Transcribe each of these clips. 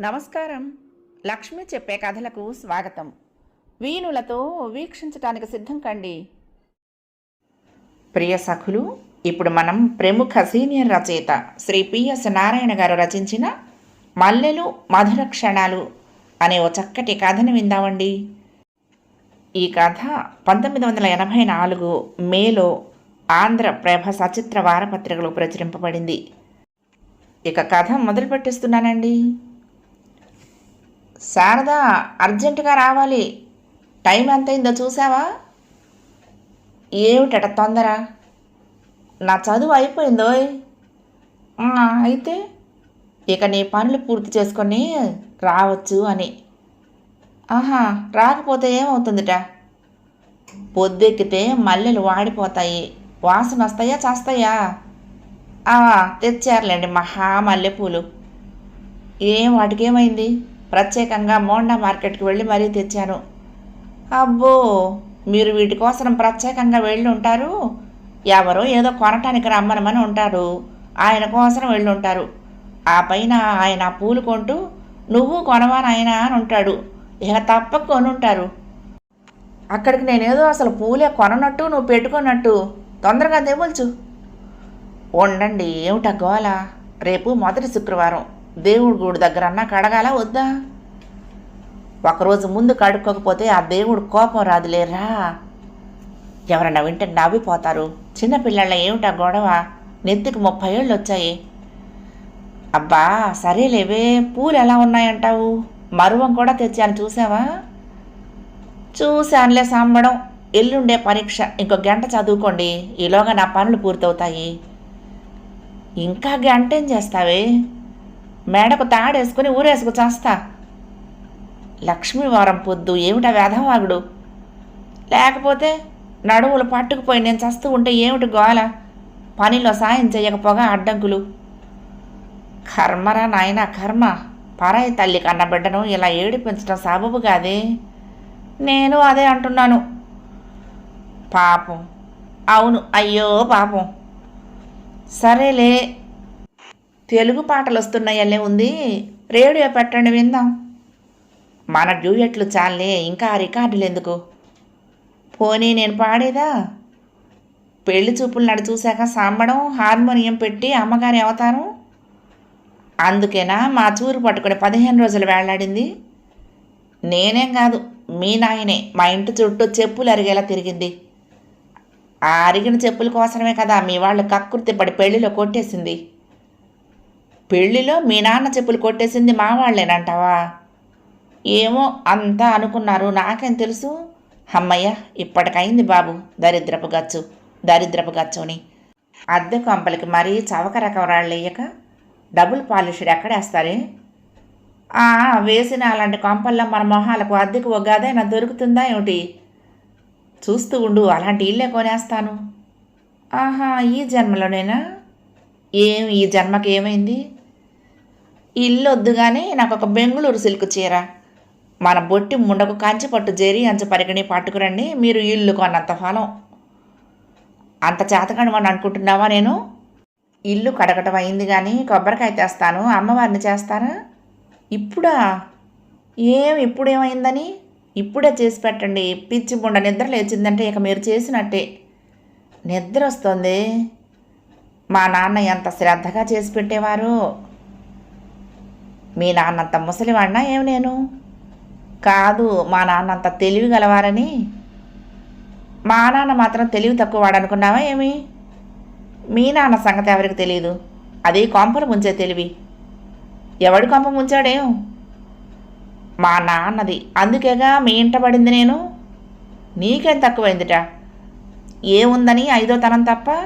నమస్కారం. లక్ష్మి చెప్పే కథలకు స్వాగతం. వీణులతో వీక్షించటానికి సిద్ధం కండి. ప్రియ సఖులు ఇప్పుడు మనం ప్రముఖ సీనియర్ రచయిత శ్రీ పిఎస్ నారాయణ గారు రచించిన మల్లెలు మధుర క్షణాలు అనే ఓ చక్కటి కథను విందామండి. ఈ కథ పంతొమ్మిది వందల ఎనభై నాలుగు మేలో ఆంధ్రప్రభ సచిత్ర వారపత్రికలో ప్రచురింపబడింది. ఇక కథ మొదలుపెట్టిస్తున్నానండి. శారద అర్జెంటుగా రావాలి. టైం ఎంతైందో చూసావా? ఏమిటట తొందర? నా చదువు అయిపోయిందో అయితే ఇక నీ పనులు పూర్తి చేసుకొని రావచ్చు అని. ఆహా రాకపోతే ఏమవుతుందిట? పొద్దెక్కితే మల్లెలు వాడిపోతాయి. వాసన వస్తాయా చేస్తాయా? తెచ్చారులేండి మహా మల్లెపూలు. ఏం వాటికేమైంది ప్రత్యేకంగా మోండా మార్కెట్కి వెళ్ళి మరీ తెచ్చాను. అబ్బో! మీరు వీటి కోసం ప్రత్యేకంగా వెళ్ళి ఉంటారు? ఎవరో ఏదో కొనటానికి రమ్మనమని ఉంటారు. ఆయన కోసం వెళ్ళి ఉంటారు. ఆ పైన ఆయన పూలు కొంటూ నువ్వు కొనవా నాయనా అని ఉంటాడు. ఇక తప్పక కొనుంటారు. అక్కడికి నేనేదో అసలు పూలే కొననట్టు నువ్వు పెట్టుకున్నట్టు. తొందరగా తెవల్చు ఉండండి ఏమిటా గోల? రేపు మొదటి శుక్రవారం. దేవుడి గుడి దగ్గర అన్నా కడగాల వద్దా? ఒకరోజు ముందు కడుక్కోకపోతే ఆ దేవుడు కోపం రాదులేరా ఎవరన్నా వింటే నవ్విపోతారు. చిన్నపిల్లల ఏమిటా గొడవ? నెత్తికి ముప్పై ఏళ్ళు వచ్చాయి అబ్బా సరేలేవే పూలు ఎలా ఉన్నాయంటావు? మరువం కూడా తెచ్చాను చూసావా? చూశానులే సాంబడం ఎల్లుండే పరీక్ష ఇంకో గంట చదువుకోండి ఈలోగా నా పనులు పూర్తవుతాయి. ఇంకా గంట ఏం చేస్తావే? మేడకు తాడేసుకుని ఊరేసుకు చేస్తా. లక్ష్మీవారం పొద్దు ఏమిటా వేధవాగుడు? లేకపోతే నడువులు పట్టుకుపోయి నేను చస్తూ ఉంటే ఏమిటి గోల? పనిలో సాయం చేయకపోగా అడ్డంకులు. కర్మరా నాయన కర్మ. పరాయి తల్లి కన్న బిడ్డను ఇలా ఏడిపించడం సబబు కాదే? నేను అదే అంటున్నాను. పాపం. అవును అయ్యో పాపం. సరేలే తెలుగు పాటలు వస్తున్నాయల్లే ఉంది రేడియో పెట్టండి విందాం. మన డ్యూయట్లు చాలే ఇంకా ఆ రికార్డులు ఎందుకు పోనీ నేను పాడేదా? పెళ్ళి చూపులు నడు చూశాక సాంబడం హార్మోనియం పెట్టి అమ్మగారి అవతారం? అందుకేనా మా చూరు పట్టుకుని పదిహేను రోజులు వేళ్ళాడింది. నేనేం కాదు మీ నాయనే మా ఇంటి చుట్టూ చెప్పులు అరిగేలా తిరిగింది. ఆ అరిగిన చెప్పుల కోసమే కదా మీ వాళ్ళు కక్కుర్తి పడి పెళ్ళిలో కొట్టేసింది. పెళ్ళిలో మీ నాన్న చెప్పులు కొట్టేసింది మా వాళ్ళేనంటావా? ఏమో అంతా అనుకున్నారు. నాకేం తెలుసు? అమ్మయ్య ఇప్పటికైంది బాబు. దరిద్రపు గచ్చు. దరిద్రపు గచ్చుని. అద్దె కొంపలకి మరీ చవక రకం రాళ్ళేయక డబుల్ పాలిష్డ్ ఎక్కడేస్తారే? వేసిన అలాంటి కొంపల్లో మన మొహాలకు అద్దెకు ఒగ్గాదైనా దొరుకుతుందా ఏమిటి? చూస్తూ ఉండు అలాంటి ఇల్లే కొనేస్తాను. ఆహా ఈ జన్మలోనేనా? ఏం ఈ జన్మకి ఏమైంది ఇల్లు వద్దుగానే నాకు ఒక బెంగుళూరు సిల్క్ చీర. మన బొట్టి ముండకు కాంచి పట్టు జరి అంచు పరిగణి పట్టుకురండి మీరు ఇల్లు కొన్నంత ఫలం. అంత చేతకడమని అనుకుంటున్నావా నేను? ఇల్లు కడగటం అయింది కానీ కొబ్బరికాయ తెస్తాను అమ్మవారిని చేస్తారా? ఇప్పుడా? ఏం ఇప్పుడేమైందని? ఇప్పుడే చేసి పెట్టండి. పిచ్చి బుండ నిద్ర లేచిందంటే ఇక మీరు చేసినట్టే. నిద్ర వస్తుంది మా నాన్న ఎంత శ్రద్ధగా చేసి పెట్టేవారు. మీ నాన్నంత ముసలివాడినా ఏమి నేను? కాదు మా నాన్నంత తెలివి గలవారని. మా నాన్న మాత్రం తెలివి తక్కువ వాడనుకున్నావా ఏమి? మీ నాన్న సంగతి ఎవరికి తెలియదు అది కొంపలు ముంచే తెలివి. ఎవడు కొంప ముంచాడేం? మా నాన్నది. అందుకేగా మీ ఇంట పడింది నేను? నీకేం తక్కువైందిట? ఏముందని ఐదో తనం తప్ప?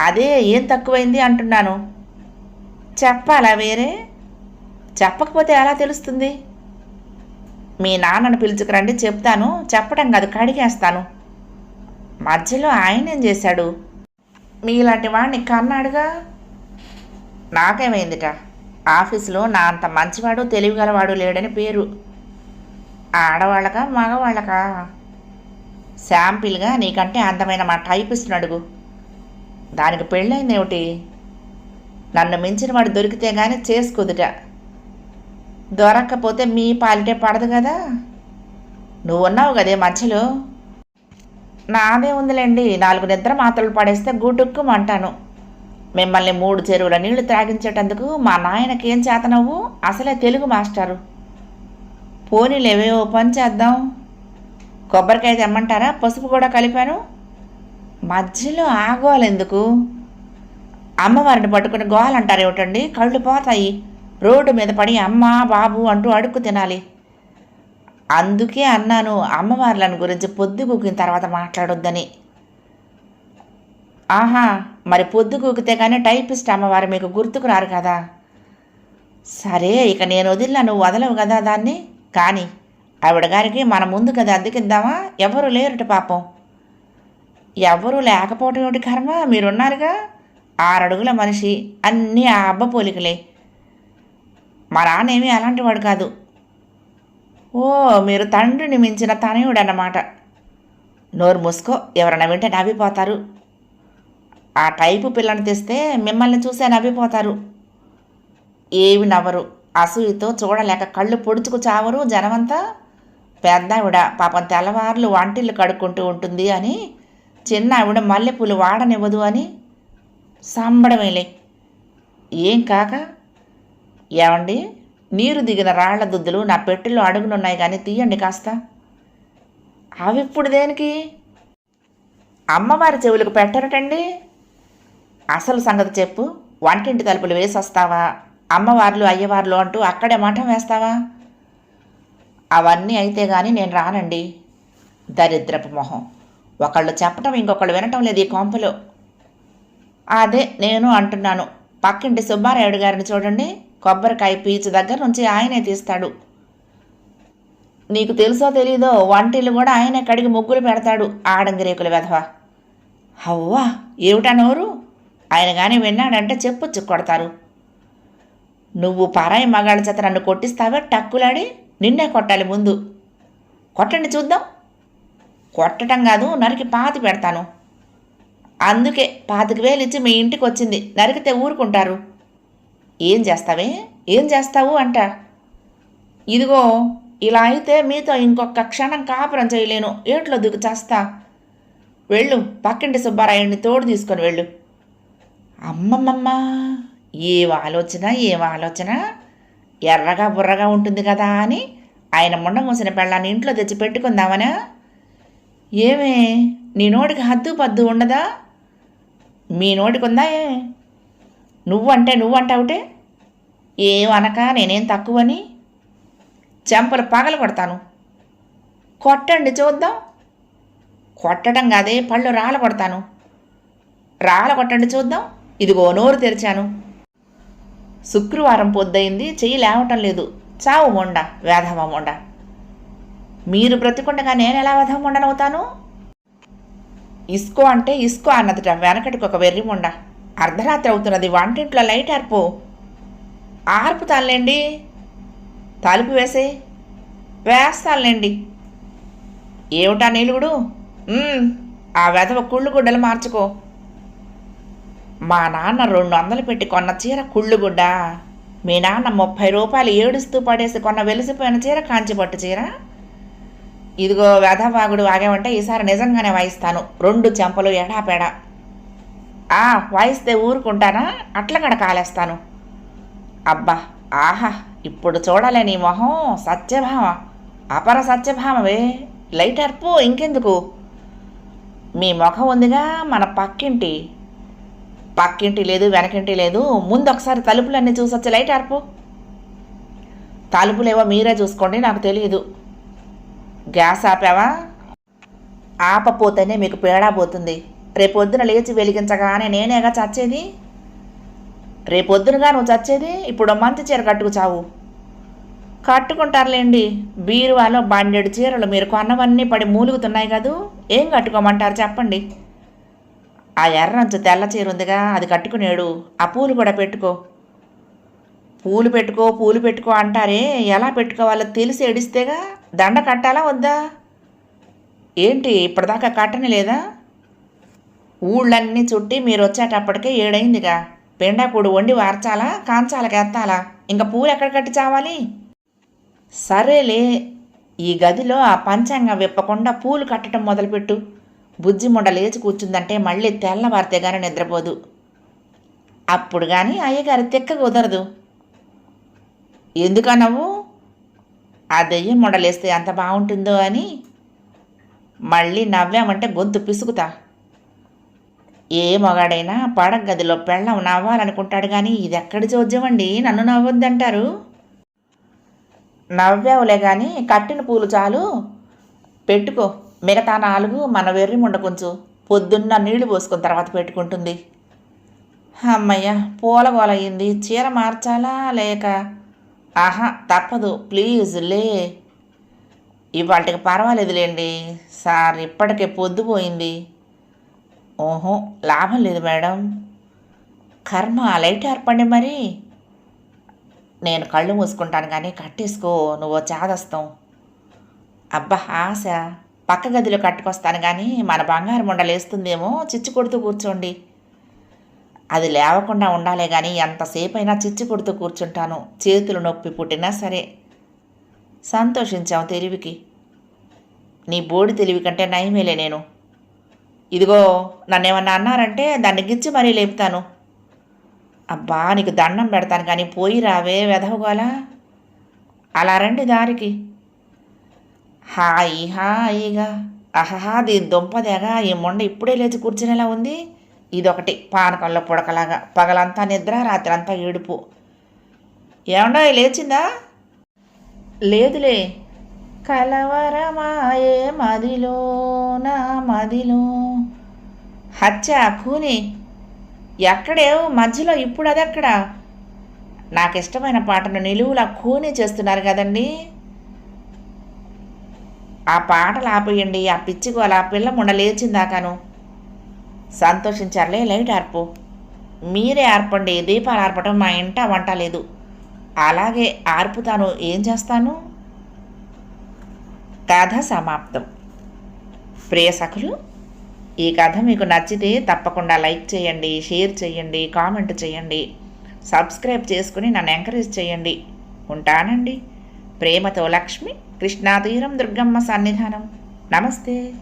అదే ఏం తక్కువైంది అంటున్నాను. చెప్పాలా వేరే? చెప్పకపోతే ఎలా తెలుస్తుంది? మీ నాన్నను పిలుచుకురండి చెప్తాను. చెప్పడం కాదు కడిగేస్తాను. మధ్యలో ఆయన ఏం చేశాడు? మీలాంటి వాడిని కన్నాడుగా? నాకేమైందిట? ఆఫీసులో నా అంత మంచివాడు తెలివిగలవాడు లేడని పేరు. ఆడవాళ్ళకా మగవాళ్ళకా? శాంపిల్గా నీకంటే అందమైన మా టైపిస్ట్ని అడుగు. దానికి పెళ్ళైంది ఏమిటి నన్ను మించిన వాడు దొరికితే కానీ చేసుకోదుట. దొరక్కపోతే మీ పాలిటే పడదు కదా. నువ్వు ఉన్నావు కదే మధ్యలో. నాదే ఉందిలేండి నాలుగు నిద్ర మాత్రలు పడేస్తే గూటుక్కుమంటాను. మిమ్మల్ని మూడు చెరువుల నీళ్ళు త్రాగించేటందుకు మా నాయనకి ఏం చేతనవ్వు? అసలే తెలుగు మాస్టారు. పోనీలేవే ఓ పని చేద్దాం. కొబ్బరికాయ తెమ్మంటారా? పసుపు కూడా కలిపాను. మధ్యలో ఆగోలు ఎందుకు అమ్మవారిని పట్టుకుని గోలంటారు ఏమిటండి కళ్ళు పోతాయి. రోడ్డు మీద పడి అమ్మ బాబు అంటూ అడుక్కు తినాలి. అందుకే అన్నాను అమ్మవార్లను గురించి పొద్దు కూకిన తర్వాత మాట్లాడొద్దని. ఆహా మరి పొద్దు కూకితే కానీ టైపిస్ట్ అమ్మవారు మీకు గుర్తుకు రారు కదా. సరే ఇక నేను వదిలినా నువ్వు వదలవు కదా దాన్ని. కానీ ఆవిడ గారికి మన ముందు కదా అద్దెకిద్దామా? ఎవరు లేరుట పాపం. ఎవరు లేకపోవటం ఏమిటి కర్మ? మీరున్నారుగా? ఆరడుగుల మనిషి అన్నీ ఆ అబ్బ పోలికలే. మా నాన్నేమీ అలాంటి వాడు కాదు. ఓ మీరు తండ్రిని మించిన తనయుడన్నమాట. నోరు మూసుకో ఎవరైనా వింటే నవ్విపోతారు. ఆ టైపు పిల్లని తెస్తే మిమ్మల్ని చూసే నవ్విపోతారు. ఏవి నవ్వరు. అసూయతో చూడలేక కళ్ళు పొడుచుకు చావరు జనమంతా. పెద్ద ఆవిడ పాపం తెల్లవార్లు వంటిల్లు కడుక్కుంటూ ఉంటుంది అని చిన్న ఆవిడ మల్లెపూలు వాడనివ్వదు అని సంబడమేలే. ఏం కాక ఏమండి? నీరు దిగిన రాళ్ళ దుద్దులు నా పెట్టెలో అడుగునున్నాయి కానీ తీయండి కాస్త. అవి ఇప్పుడు దేనికి? అమ్మవారి చెవులకు పెట్టరటండి? అసలు సంగతి చెప్పు. వంటింటి తలుపులు వేసొస్తావా? అమ్మవార్లు అయ్యవార్లు అంటూ అక్కడే మఠం వేస్తావా? అవన్నీ అయితే కానీ నేను రానండి. దరిద్రపు మొహం. ఒకళ్ళు చెప్పటం ఇంకొకళ్ళు వినటం లేదు ఈ కొంపలో. అదే నేను అంటున్నాను. పక్కింటి సుబ్బారాయుడు గారిని చూడండి. కొబ్బరికాయ పీచు దగ్గర నుంచి ఆయనే తీస్తాడు. నీకు తెలుసో తెలీదో వంటిల్లు కూడా ఆయనే కడిగి ముగ్గులు పెడతాడు. ఆడంగిరేకుల వెధవ. అవ్వా ఏమిటా నోరు? ఆయన కానీ విన్నాడంటే చెప్పొచ్చు కొడతారు నువ్వు పరాయి మగాళ్ళ చేత నన్ను కొట్టిస్తావే టక్కులాడి? నిన్నే కొట్టాలి ముందు. కొట్టండి చూద్దాం. కొట్టడం కాదు నరికి పాతి పెడతాను. అందుకే పాతిక వేలు ఇచ్చి మీ ఇంటికి వచ్చింది నరికితే ఊరుకుంటారు. ఏం చేస్తావే? ఏం చేస్తావు అంట. ఇదిగో ఇలా అయితే మీతో ఇంకొక క్షణం కాపురం చేయలేను. ఏట్లో దిగు చేస్తా. వెళ్ళు పక్కింటి సుబ్బారాయుడిని తోడు తీసుకొని వెళ్ళు. అమ్మమ్మమ్మ ఏం ఆలోచన ఏం ఆలోచన? ఎర్రగా బుర్రగా ఉంటుంది కదా అని ఆయన ముండ మూసిన పెళ్ళాన్ని ఇంట్లో తెచ్చి పెట్టుకుందామనా? ఏమే నీ నోటికి హద్దు పద్దు ఉండదా? మీ నోటికి ఉందా నువ్వంటే నువ్వంటావుటే? ఏమనక నేనేం తక్కువని? చెంపలు పగల కొడతాను. కొట్టండి చూద్దాం. కొట్టడం కాదే పళ్ళు రాళ్ళ కొడతాను. రాల కొట్టండి చూద్దాం. ఇదిగో నోరు తెరిచాను. శుక్రవారం పొద్దయింది చెయ్యి లేవటం లేదు. చావు మొండ వేధవ మొండ. మీరు బ్రతికుండగా నేను ఎలా వేధవ మొండనవుతాను? ఇస్కో అంటే ఇస్కో అన్నదిట. వెనకటికి ఒక వెర్రి ముండ. అర్ధరాత్రి అవుతున్నది. వంటింట్లో లైట్ ఆర్పు. ఆర్పుతానులేండి. తలుపు వేసే. వేస్తానులేండి. ఏమిటా నీలుగుడు? ఆ వెధవ కుళ్ళు గుడ్డలు మార్చుకో. మా నాన్న రెండు వందలు పెట్టి కొన్న చీర కుళ్ళుగుడ్డ. మీ నాన్న ముప్పై రూపాయలు ఏడుస్తూ పడేసి కొన్న వెలిసిపోయిన చీర కాంచిపట్టు చీర? ఇదిగో వెధవాగుడు వాగామంటే ఈసారి నిజంగానే వాయిస్తాను. రెండు చెంపలు ఎడాపెడా. ఆ వాయిస్తే ఊరుకుంటానా? అట్లగడ కాలేస్తాను. అబ్బా ఆహా ఇప్పుడు చూడాలే నీ మొహం సత్యభామ. అపర సత్యభామవే. లైట్ అర్పు ఇంకెందుకు? మీ ముఖం ఉందిగా మన పక్కింటి. పక్కింటి లేదు వెనకింటి లేదు. ముందు ఒకసారి తలుపులన్నీ చూసొచ్చి లైట్ అర్పు. తలుపులేవో మీరే చూసుకోండి నాకు తెలియదు గ్యాస్ ఆపావా? ఆపపోతేనే మీకు పేడా పోతుంది. రేపొద్దున లేచి వెలిగించగానే నేనేగా చచ్చేది? రేపొద్దునగా నువ్వు చచ్చేది? ఇప్పుడు మంచి చీర కట్టుకు చావు కట్టుకుంటారులేండి. బీరువాలో బండెడు చీరలు మీరు కొన్నవన్నీ పడి మూలుగుతున్నాయి కదూ? ఏం కట్టుకోమంటారు చెప్పండి. ఆ ఎర్రంచు తెల్ల చీర ఉందిగా అది కట్టుకునేడు. ఆ పూలు కూడా పెట్టుకో. పూలు పెట్టుకో పూలు పెట్టుకో అంటారే ఎలా పెట్టుకోవాలో తెలిసి ఎడిస్తేగా దండ కట్టాలా వద్దా? ఏంటి ఇప్పటిదాకా కట్టని లేదా? ఊళ్ళన్నీ చుట్టి మీరు వచ్చేటప్పటికే ఏడైందిగా. పెండాకుడు వండి వార్చాలా కాంచాలకెత్తాలా? ఇంకా పూలు ఎక్కడ కట్టి చావాలి? సరేలే ఈ గదిలో ఆ పంచాంగం విప్పకుండా పూలు కట్టడం మొదలుపెట్టు. బుజ్జి ముండ లేచి కూర్చుందంటే మళ్ళీ తెల్లవారితే గానీ నిద్రపోదు. అప్పుడు కానీ అయ్యగారి తిక్క కుదరదు. ఎందుకనవు ఆ దెయ్యం మొడలేస్తే ఎంత బాగుంటుందో అని మళ్ళీ నవ్వామంటే గొంతు పిసుకుతా. ఏ మొగాడైనా పడగ గదిలో పెళ్ళం నవ్వాలనుకుంటాడు కానీ ఇది ఎక్కడి చోద్యమండి నన్ను నవ్వొద్దంటారు. నవ్వావులే కానీ కట్టిన పూలు చాలు. పెట్టుకో. మిగతా నాలుగు మన వెర్రి ముండ కొంచెం. పొద్దున్న నీళ్ళు పోసుకున్న తర్వాత పెట్టుకుంటుంది. అమ్మయ్య పూలగోల అయింది చీర మార్చాలా లేక ఆహా తప్పదు. ప్లీజ్ లే. ఇవాళకి పర్వాలేదులేండి. సార్ ఇప్పటికే పొద్దుపోయింది ఓహో లాభం లేదు మేడం. కర్మ లైట్ ఏర్పండి మరి. నేను కళ్ళు మూసుకుంటాను కానీ కట్టేసుకో నువ్వు చేదస్తాం. అబ్బా ఆశ. పక్క గదిలో కట్టుకొస్తాను కానీ మన బంగారం ఉండలేస్తుందేమో. చిచ్చు కొడుతూ కూర్చోండి. అది లేవకుండా ఉండాలే కానీ ఎంతసేపు అయినా చిచ్చు కొడుతూ కూర్చుంటాను. చేతులు నొప్పి పుట్టినా సరే. సంతోషించాం తెలివికి. నీ బోడి తెలివి కంటే నయమేలే నేను. ఇదిగో నన్నేమన్నా అన్నారంటే దాన్ని గిచ్చి మరీ లేపుతాను. అబ్బా నీకు దండం పెడతాను కానీ పోయి రావే వెధవగోలా? అలా రండి దారికి. హాయి హాయిగా. అహహా దీని దుంపదేగా ఈ మొండ ఇప్పుడే లేచి కూర్చునేలా ఉంది? ఇదొకటి పానకంలో పుడకలాగా. పగలంతా నిద్ర రాత్రంతా ఏడుపు. ఏమండో లేచిందా? లేదులే. కలవరమాయే మదిలో నా మదిలో. హత్య కూని ఎక్కడేవు? మధ్యలో ఇప్పుడు అదెక్కడ? నాకు ఇష్టమైన పాటను నిలువులా కూని చేస్తున్నారు కదండి. ఆ పాటలు ఆపేయండి ఆ పిచ్చిగోల ఆ పిల్ల ముండ లేచిందాకాను. సంతోషించారులే లైట్ ఆర్పు. మీరే ఆర్పండి దీపాలు ఆర్పటం మా ఇంట వంట లేదు. అలాగే ఆర్పుతాను ఏం చేస్తాను? కథ సమాప్తం. ప్రియ సఖులు ఈ కథ మీకు నచ్చితే తప్పకుండా లైక్ చేయండి షేర్ చేయండి కామెంట్ చేయండి. సబ్స్క్రైబ్ చేసుకుని నన్ను ఎంకరేజ్ చేయండి. ఉంటానండి. ప్రేమతో లక్ష్మి కృష్ణాతీరం దుర్గమ్మ సన్నిధానం. నమస్తే.